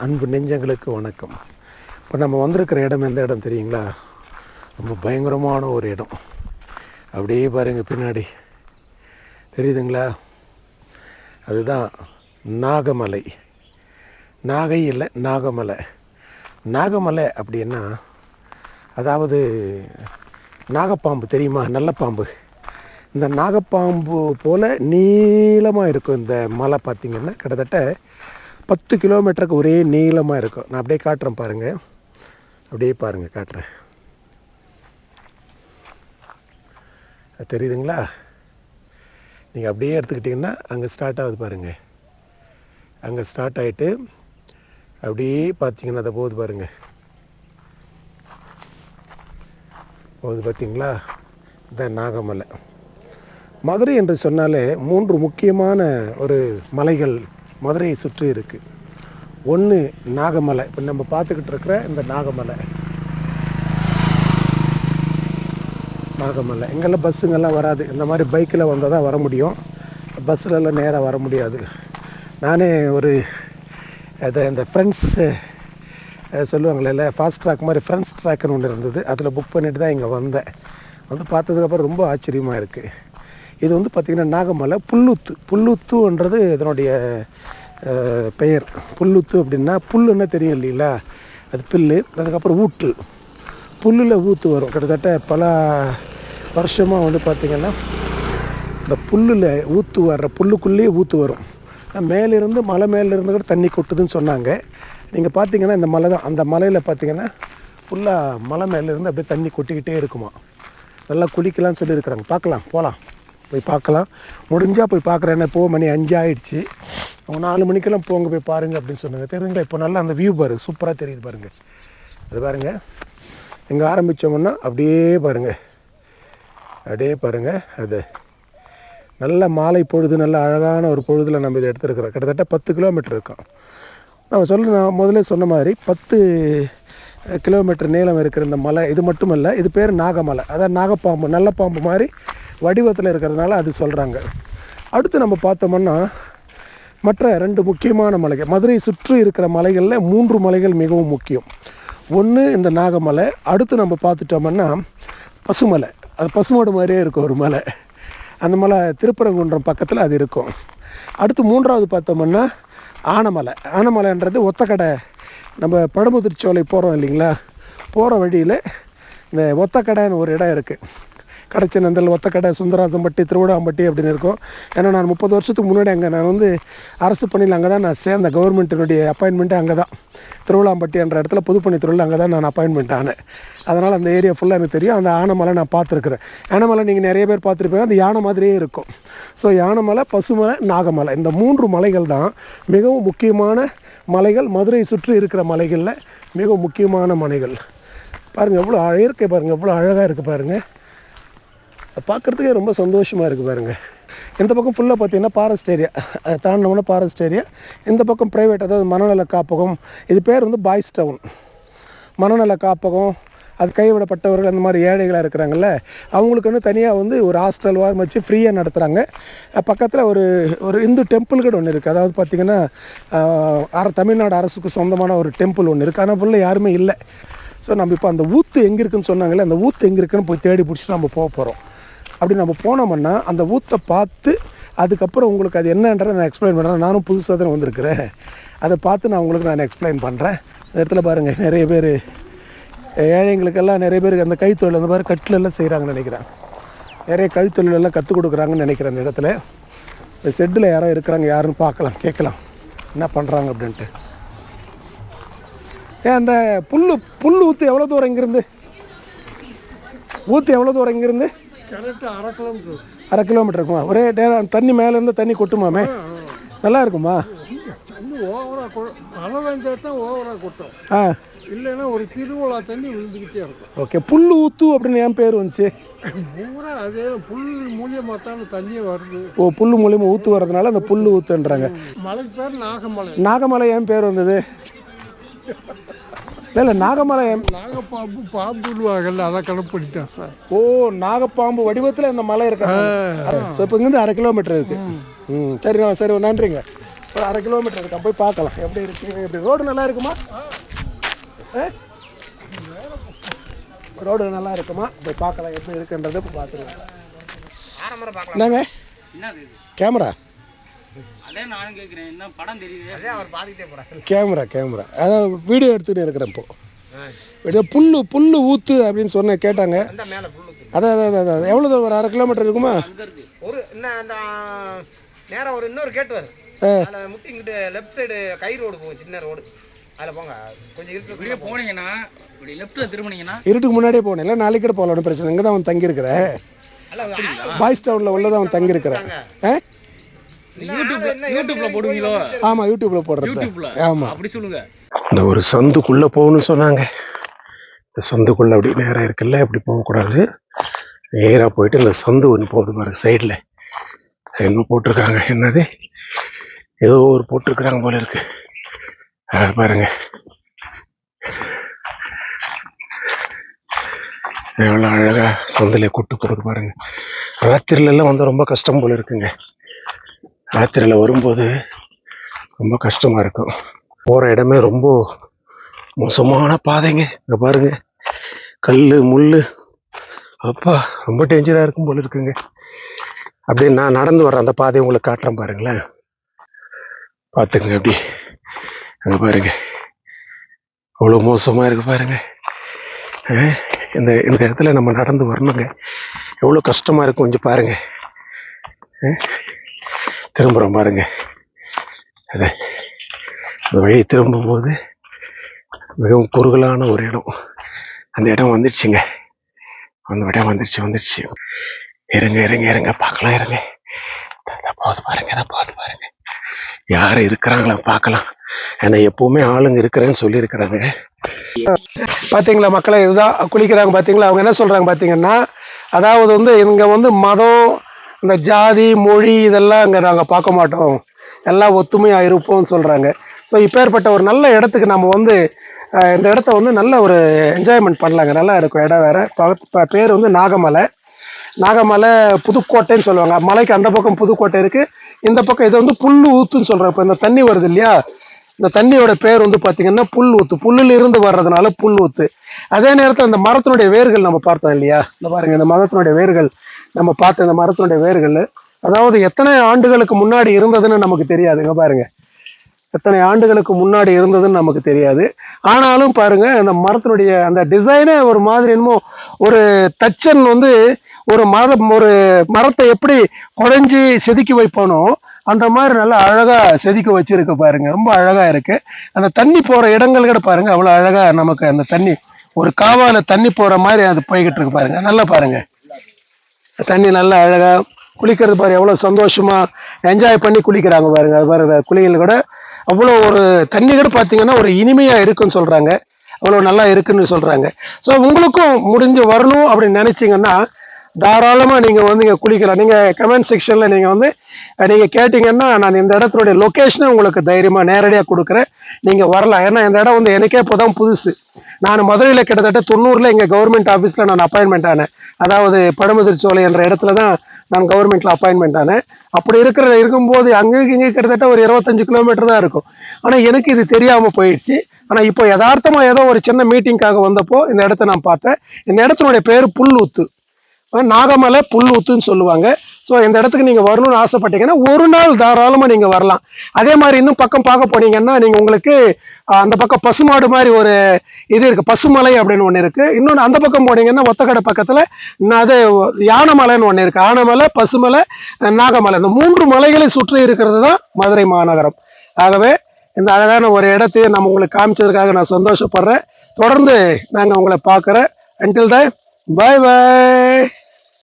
அன்பு நெஞ்சங்களுக்கு வணக்கம். இப்போ நம்ம வந்திருக்கிற இடம் எந்த இடம் தெரியுங்களா? ரொம்ப பயங்கரமான ஒரு இடம். அப்படியே பாருங்க பின்னாடி. தெரியுதுங்களா? அதுதான் நாகமலை. நாகை இல்லை நாகமலை. நாகமலை அப்படின்னா அதாவது நாகப்பாம்பு தெரியுமா? நல்ல பாம்பு இந்த நாகப்பாம்பு போல் நீளமாக இருக்கும் இந்த மலை பார்த்திங்கன்னா கிட்டத்தட்ட பத்து கிலோமீட்டருக்கு ஒரே நீளமாக இருக்கும். நான் அப்படியே காட்டுறேன் பாருங்கள் அப்படியே பாருங்கள் காட்டுறேன். அது தெரியுதுங்களா? நீங்கள் அப்படியே எடுத்துக்கிட்டிங்கன்னா அங்கே ஸ்டார்ட் ஆகுது பாருங்கள் அங்கே ஸ்டார்ட் ஆகிட்டு அப்படியே பார்த்தீங்கன்னா அதை போகுது பாருங்கள் போகுது பார்த்தீங்களா இதான் நாகமலை. மதுரை என்று சொன்னாலே மூன்று முக்கியமான ஒரு மலைகள் மதுரையை சுற்றி இருக்கு. ஒன்று நாகமலை. இப்போ நம்ம பார்த்துக்கிட்டு இருக்கிற இந்த நாகமலை. நாகமலை. எங்கெல்லாம் பஸ்ஸுங்கெல்லாம் வராது. இந்த மாதிரி பைக்கில் வந்தால் தான் வர முடியும். பஸ்ஸிலலாம் நேராக வர முடியாது. நானே ஒரு அதை இந்த ஃப்ரெண்ட்ஸு சொல்லுவாங்களே ஃபாஸ்ட் ட்ராக் மாதிரி ஃப்ரெண்ட்ஸ் ட்ராக்னு ஒன்று இருந்தது. அதில் புக் பண்ணிட்டு தான் இங்கே வந்தேன். வந்து பார்த்ததுக்கப்புறம் ரொம்ப ஆச்சரியமாக இருக்குது இது வந்து பார்த்திங்கன்னா நாகமலை புல்லுத்து. புல்லுத்துன்றது இதனுடைய பெயர். புல்லுத்து அப்படின்னா புல்லுன்னா தெரியும் இல்லைங்களா? அது புல்லு அதுக்கப்புறம் ஊற்று. புல்லில் ஊற்று வரும். கிட்டத்தட்ட பல வருஷமாக வந்து பார்த்திங்கன்னா இந்த புல்லில் ஊற்று வர்ற புல்லுக்குள்ளேயே ஊற்று வரும். மேலிருந்து மலை மேலிருந்து கூட தண்ணி கொட்டுதுன்னு சொன்னாங்க. நீங்கள் பார்த்தீங்கன்னா இந்த மலை தான். அந்த மலையில் பார்த்தீங்கன்னா ஃபுல்லாக மலை மேலேருந்து அப்படியே தண்ணி கொட்டிக்கிட்டே இருக்குமா. நல்லா குளிக்கலாம்னு சொல்லியிருக்கிறாங்க. பார்க்கலாம் போகலாம் போய் பார்க்கலாம். முடிஞ்சால் போய் பார்க்குறேன். என்ன இப்போ மணி அஞ்சு ஆயிடுச்சு அவங்க நாலு மணிக்கெல்லாம் போங்க போய் பாருங்கள் அப்படின்னு சொன்னாங்க. தெரியுங்களா இப்போ நல்லா அந்த வியூ பாருங்க சூப்பராக தெரியுது பாருங்கள் அது பாருங்க. எங்கே ஆரம்பித்தோம்னா அப்படியே பாருங்க. அப்படியே பாருங்க அது. நல்ல மாலை பொழுது நல்ல அழகான ஒரு பொழுதில் நம்ம இதை எடுத்துருக்குறோம். கிட்டத்தட்ட பத்து கிலோமீட்டர் இருக்கும். நம்ம சொல்ல நான் முதல்ல சொன்ன மாதிரி பத்து கிலோமீட்டர் நீளம் இருக்கிற இந்த மலை இது மட்டும் இல்லை இது பேர் நாகமலை. அதாவது நாகப்பாம்பு நல்ல பாம்பு மாதிரி வடிவத்தில் இருக்கிறதுனால அது சொல்கிறாங்க அடுத்து நம்ம பார்த்தோம்னா மற்ற ரெண்டு முக்கியமான மலைகள் மதுரை சுற்றி இருக்கிற மலைகளில் மூன்று மலைகள் மிகவும் முக்கியம். ஒன்று இந்த நாகமலை அடுத்து நம்ம பார்த்துட்டோம்னா பசுமலை. அது பசுமாடு மாதிரியே இருக்கும் ஒரு மலை. அந்த மலை திருப்பரங்குன்றம் பக்கத்தில் அது இருக்கும். அடுத்து மூன்றாவது பார்த்தோம்னா ஆனமலை. ஆனமலைன்றது ஒத்தக்கடை. நம்ம பழமுதிர்ச்சோலை போகிறோம் இல்லைங்களா? போகிற வழியில் இந்த ஒத்தக்கடைன்னு ஒரு இடம் இருக்குது கடைச்சநந்தல் ஒத்தக்கடை சுந்தராசம்பட்டி திருவிடாம்பட்டி அப்படின்னு இருக்கும். ஏன்னா நான் முப்பது வருஷத்துக்கு முன்னாடி அங்கே நான் வந்து அரசு பணியில் அங்கே தான் நான் சேர்ந்த. கவர்மெண்ட்டினுடைய அப்பாயின்மெண்ட்டு அங்கே தான் திருவிழாம்பட்டி என்ற இடத்துல பொதுப்பணித்துறையில் அங்கே தான் நான் அப்பாயின்மெண்ட் ஆனேன். அதனால் அந்த ஏரியா ஃபுல்லாக எனக்கு தெரியும். அந்த ஆனமலை நான் பார்த்துருக்குறேன். யானைமலை நீங்கள் நிறைய பேர் பார்த்துருப்பீங்க. அந்த யானை மாதிரியே இருக்கும். ஸோ யானைமலை பசுமலை நாகமலை. இந்த மூன்று மலைகள் தான் மிகவும் முக்கியமான மலைகள். மதுரை சுற்றி இருக்கிற மலைகளில் மிகவும் முக்கியமான மலைகள். பாருங்கள் எவ்வளோ இயற்கை பாருங்கள் எவ்வளோ அழகாக இருக்குது பாருங்கள் பார்க்குறதுக்கே ரொம்ப சந்தோஷமாக இருக்குது பாருங்கள் இந்த பக்கம் ஃபுல்லாக பார்த்தீங்கன்னா ஃபாரஸ்ட் ஏரியா தாண்டினோம்னா ஃபாரஸ்ட் ஏரியா இந்த பக்கம் ப்ரைவேட் அதாவது மனநல காப்பகம். இது பேர் வந்து பாய்ஸ் டவுன் மனநல காப்பகம் அது கைவிடப்பட்டவர்கள் அந்த மாதிரி ஏழைகளாக இருக்கிறாங்கல்ல அவங்களுக்கு வந்து தனியாக வந்து ஒரு ஹாஸ்டல் வாரம் வச்சு ஃப்ரீயாக நடத்துகிறாங்க பக்கத்தில் ஒரு ஒரு இந்து டெம்பிள் கூட ஒன்று இருக்குது அதாவது பார்த்திங்கன்னா அர தமிழ்நாடு அரசுக்கு சொந்தமான ஒரு டெம்பிள் ஒன்று இருக்குது ஆனால் ஃபுல்லாக யாருமே இல்லை. ஸோ நம்ம இப்போ அந்த ஊத்து எங்கே இருக்குன்னு சொன்னாங்களே அந்த ஊத்து எங்கே இருக்குன்னு போய் தேடி பிடிச்சி நம்ம போக போகிறோம் அப்படி நம்ம போனோம்னா அந்த ஊத்தை பார்த்து அதுக்கப்புறம் உங்களுக்கு அது என்னன்றதை நான் எக்ஸ்பிளைன் பண்ணுறேன் நானும் புதுசாக தான் வந்திருக்கிறேன். அதை பார்த்து நான் உங்களுக்கு நான் எக்ஸ்பிளைன் பண்ணுறேன் இந்த இடத்துல பாருங்கள் நிறைய பேர் ஏழைங்களுக்கெல்லாம் நிறைய பேருக்கு அந்த கைத்தொழில் அந்த மாதிரி கட்டிலெல்லாம் செய்கிறாங்கன்னு நினைக்கிறேன். நிறைய கைத்தொழிலெல்லாம் கற்றுக் கொடுக்குறாங்கன்னு நினைக்கிறேன் அந்த இடத்துல. இந்த செட்டில் யாரோ இருக்கிறாங்க யாருன்னு பார்க்கலாம் கேட்கலாம். என்ன பண்ணுறாங்க அப்படின்ட்டு. ஏன் அந்த புல் புல் ஊற்று எவ்வளோ தூரம் இங்கிருந்து? ஊற்று எவ்வளோ தூரம் இங்கிருந்து? அரை கிலோமீட்டர் இருக்குமா? ஒரே நேரம் தண்ணி மேலேருந்து தண்ணி கொட்டுமாமே? நல்லா இருக்குமா? தண்ணி ஓவராக மழை பெஞ்சா தான் ஓவராக கொட்டும். ஆ. இல்லைன்னா ஒரு திருவிழா தண்ணி விழுந்துக்கிட்டே இருக்கும். ஓகே புல் ஊத்து அப்படின்னு ஏன் பேர் வந்துச்சு. பூரா அதே புல் மூலியமாக தான் தண்ணியே வருது. ஓ புல் மூலியமா ஊத்து வர்றதுனால அந்த புல் ஊத்துன்றாங்க. மலைக்கு பேர் நாகமலை. நாகமலை ஏன் பேர் வந்தது. இல்லை ஏன் நாகப்பாம்பு பாம்புடுவாங்கல்ல அதை கணப்பிடிட்டேன் சார். ஓ நாகப்பாம்பு வடிவத்தில் இந்த மலை இருக்கு. ஸோ இப்போ இங்கேருந்து அரை கிலோமீட்டர் இருக்கு. ம். சரி சரி நன்றிங்க. ஒரு அரை கிலோமீட்டர் இருக்கா. போய் பார்க்கலாம். எப்படி இருக்கு எப்படி ரோடு நல்லா இருக்குமா? ரோடு நல்லா இருக்குமா? போய் பார்க்கலாம் எப்படி இருக்குன்றது இப்போ என்னங்க? என்னது இது? கேமரா அதே நானும் கேட்குறேன் என்ன படம் தெரியுது? அதே அவர் பாதிக்கிட்டே போறாரு. Camera camera. அதான் வீடியோ எடுத்துகிட்டு இருக்கிறேன் இப்போ. இது புல்லு புல்லு ஊத்து அப்படின்னு சொன்ன கேட்டாங்க. அந்த மேல புல்லு அதான் அதான் அதான், அதான். எவ்வளோ தூரம் ஒரு அரை கிலோமீட்டர் இருக்குமா? ஒரு இன்னும் அந்த நேரா ஒரு இன்னொரு கேட் வரும் ஆ. அதுல முட்டி இங்கிட்டு லெஃப்ட் சைடு கை ரோடு போகும் சின்ன ரோடு அதுல போங்க. கொஞ்சம் இருக்கு போனீங்கன்னா இப்படி லெஃப்ட்ல திரும்பினீங்கன்னா இருட்டுக்கு முன்னாடியே போனேன். இல்லை நாளைக்கு கூட போகல ஒன்றும் பிரச்சனை இங்கே தான் அவன் தங்கியிருக்கிறேன். பாய்ஸ் டவுனில் உள்ள தான் அவன் தங்கியிருக்கிறேன். ஆ? யூடியூப்ல யூடியூப்ல போடுவீங்களோ? போடுறது. ஆமாம் அப்படி சொல்லுங்க. இந்த ஒரு சந்துக்குள்ளே போகணும்னு சொன்னாங்க. இந்த சந்துக்குள்ளே அப்படி நேராக இருக்குல்ல அப்படி போகக்கூடாது. நேராக போயிட்டு இந்த சந்து ஒன்று போகுது பாருங்க சைடில் என்ன போட்டிருக்காங்க என்னது? ஏதோ ஒரு போட்டிருக்கிறாங்க போல இருக்கு. பாருங்க. எவ்வளோ அழகா சந்தில் கூட்டு போகுது பாருங்க. ராத்திரில எல்லாம் வந்து ரொம்ப கஷ்டம் போல இருக்குங்க. ராத்திரியில் வரும்போது ரொம்ப கஷ்டமாக இருக்கும். போகிற இடமே ரொம்ப மோசமான பாதைங்க. இங்கே பாருங்க. கல் முள் அப்பா ரொம்ப டேஞ்சராக இருக்கும் போல இருக்குங்க. அப்படியே நான் நடந்து வர்ற அந்த பாதையை உங்களுக்கு காட்டுறேன் பாருங்களேன். பார்த்துங்க அப்படி அங்கே பாருங்க. அவ்வளோ மோசமாக இருக்கு பாருங்க. இந்த இந்த இடத்துல நம்ம நடந்து வரணுங்க. எவ்வளோ கஷ்டமாக இருக்கும் கொஞ்சம் பாருங்க. திரும்புகிறோம் திரும்புறோம் பாருங்க. அது அந்த வழி திரும்பும்போது மிகவும் குறுகலான ஒரு இடம். அந்த இடம் வந்துடுச்சுங்க. அந்த இடம் வந்துடுச்சு வந்துடுச்சு. இருங்க இருங்க இருங்க பார்க்கலாம் இருங்க. போது பாருங்க அதை போது பாருங்க. யார் இருக்கிறாங்களா பார்க்கலாம். ஏன்னா எப்பவுமே ஆளுங்க இருக்கிறேன்னு சொல்லியிருக்கிறாங்க. பார்த்தீங்களா மக்களை இதுதான் குளிக்கிறாங்க பார்த்தீங்களா அவங்க என்ன சொல்கிறாங்க பார்த்தீங்கன்னா அதாவது வந்து இங்கே வந்து மதம் இந்த ஜாதி மொழி இதெல்லாம் அங்கே நாங்கள் பார்க்க மாட்டோம். எல்லாம் ஒத்துமையாக இருப்போம்னு சொல்கிறாங்க ஸோ இப்பேற்பட்ட ஒரு நல்ல இடத்துக்கு நம்ம வந்து இந்த இடத்த வந்து நல்ல ஒரு என்ஜாய்மெண்ட் பண்ணலாங்க. நல்லா இருக்கும். இடம் வேற. ப- பேர் வந்து நாகமலை. நாகமலை புதுக்கோட்டைன்னு சொல்லுவாங்க. மலைக்கு அந்த பக்கம் புதுக்கோட்டை இருக்குது இந்த பக்கம் இது வந்து புல் ஊத்துன்னு சொல்கிறோம் இப்போ இந்த தண்ணி வருது இல்லையா? இந்த தண்ணியோட பேர் வந்து பார்த்திங்கன்னா புல் ஊத்து புல்லிலிருந்து வர்றதுனால புல் ஊத்து அதே நேரத்தில் இந்த மரத்தினுடைய வேர்கள் நம்ம பார்த்தோம் இல்லையா? இந்த பாருங்கள் இந்த மரத்தினுடைய வேர்கள். நம்ம பார்த்த இந்த மரத்தினுடைய வேர்கள் அதாவது எத்தனை ஆண்டுகளுக்கு முன்னாடி இருந்ததுன்னு நமக்கு தெரியாதுங்க பாருங்க. எத்தனை ஆண்டுகளுக்கு முன்னாடி இருந்ததுன்னு நமக்கு தெரியாது. ஆனாலும் பாருங்க அந்த மரத்தினுடைய அந்த டிசைனே ஒரு மாதிரி என்னமோ ஒரு தச்சன் வந்து ஒரு மரம் ஒரு மரத்தை எப்படி குறைஞ்சி செதுக்கி வைப்பானோ அந்த மாதிரி நல்லா அழகாக செதுக்கி வச்சிருக்கு பாருங்க. ரொம்ப அழகாக இருக்கு. அந்த தண்ணி போகிற இடங்கள் கூட பாருங்க அவ்வளோ அழகாக நமக்கு அந்த தண்ணி ஒரு காவால தண்ணி போகிற மாதிரி அது போய்கிட்டு இருக்கு பாருங்க. நல்லா பாருங்க. தண்ணி நல்லா அழகா குளிக்கிறது பாரு எவ்வளவு சந்தோஷமா என்ஜாய் பண்ணி குளிக்கிறாங்க பாருங்க அது பாருங்க குளியல் கூட. அவ்வளோ ஒரு தண்ணி கூட பார்த்தீங்கன்னா ஒரு இனிமையா இருக்குன்னு சொல்றாங்க. அவ்வளோ நல்லா இருக்குன்னு சொல்றாங்க. ஸோ உங்களுக்கும் முடிஞ்சு வரணும் அப்படின்னு நினச்சிங்கன்னா தாராளமாக நீங்கள் வந்து இங்கே குளிக்கலாம். நீங்கள் கமெண்ட் செக்ஷனில் நீங்கள் வந்து நீங்கள் கேட்டிங்கன்னா நான் இந்த இடத்துடைய லொக்கேஷனை உங்களுக்கு தைரியமாக நேரடியாக கொடுக்குறேன். நீங்கள் வரலாம். ஏன்னா இந்த இடம் வந்து எனக்கே இப்போதான் புதுசு. நான் மதுரையில் கிட்டத்தட்ட தொண்ணூறில் இங்கே கவர்மெண்ட் ஆஃபீஸில் நான் அப்பாயின்மெண்ட் ஆனேன். அதாவது பழமுதிர்ச்சோலை என்ற இடத்துல தான் நான் கவர்மெண்ட்டில் அப்பாயின்மெண்ட் ஆனேன். அப்படி இருக்கிற இருக்கும்போது அங்கே இங்கே கிட்டத்தட்ட ஒரு இருபத்தஞ்சு கிலோமீட்டர் தான் இருக்கும். ஆனால் எனக்கு இது தெரியாமல் போயிடுச்சு. ஆனால் இப்போ யதார்த்தமாக ஏதோ ஒரு சின்ன மீட்டிங்காக வந்தப்போ இந்த இடத்த நான் பார்த்தேன். இந்த இடத்தினுடைய பேர் புல்லூத்து. நாகமலை நாகமலை புல்லூத்துன்னு சொல்லுவாங்க. ஸோ இந்த இடத்துக்கு நீங்கள் வரணும்னு ஆசைப்பட்டீங்கன்னா ஒரு நாள் தாராளமாக நீங்கள் வரலாம். அதே மாதிரி இன்னும் பக்கம் பார்க்க போனீங்கன்னா நீங்கள் உங்களுக்கு அந்த பக்கம் பசுமாடு மாதிரி ஒரு இது இருக்குது பசுமலை அப்படின்னு ஒன்று இருக்குது இன்னொன்று அந்த பக்கம் போனீங்கன்னா ஒத்தக்கடை பக்கத்தில் இன்னும் அது யானைமலைன்னு ஒன்று இருக்குது ஆனமலை பசுமலை நாகமலை. இந்த மூன்று மலைகளை சுற்றி இருக்கிறது தான் மதுரை மாநகரம். ஆகவே இந்த அழகான ஒரு இடத்தையும் நம்ம உங்களுக்கு காமிச்சதுக்காக நான் சந்தோஷப்படுறேன். தொடர்ந்து நாங்கள் உங்களை பார்க்குறேன். Until the bye bye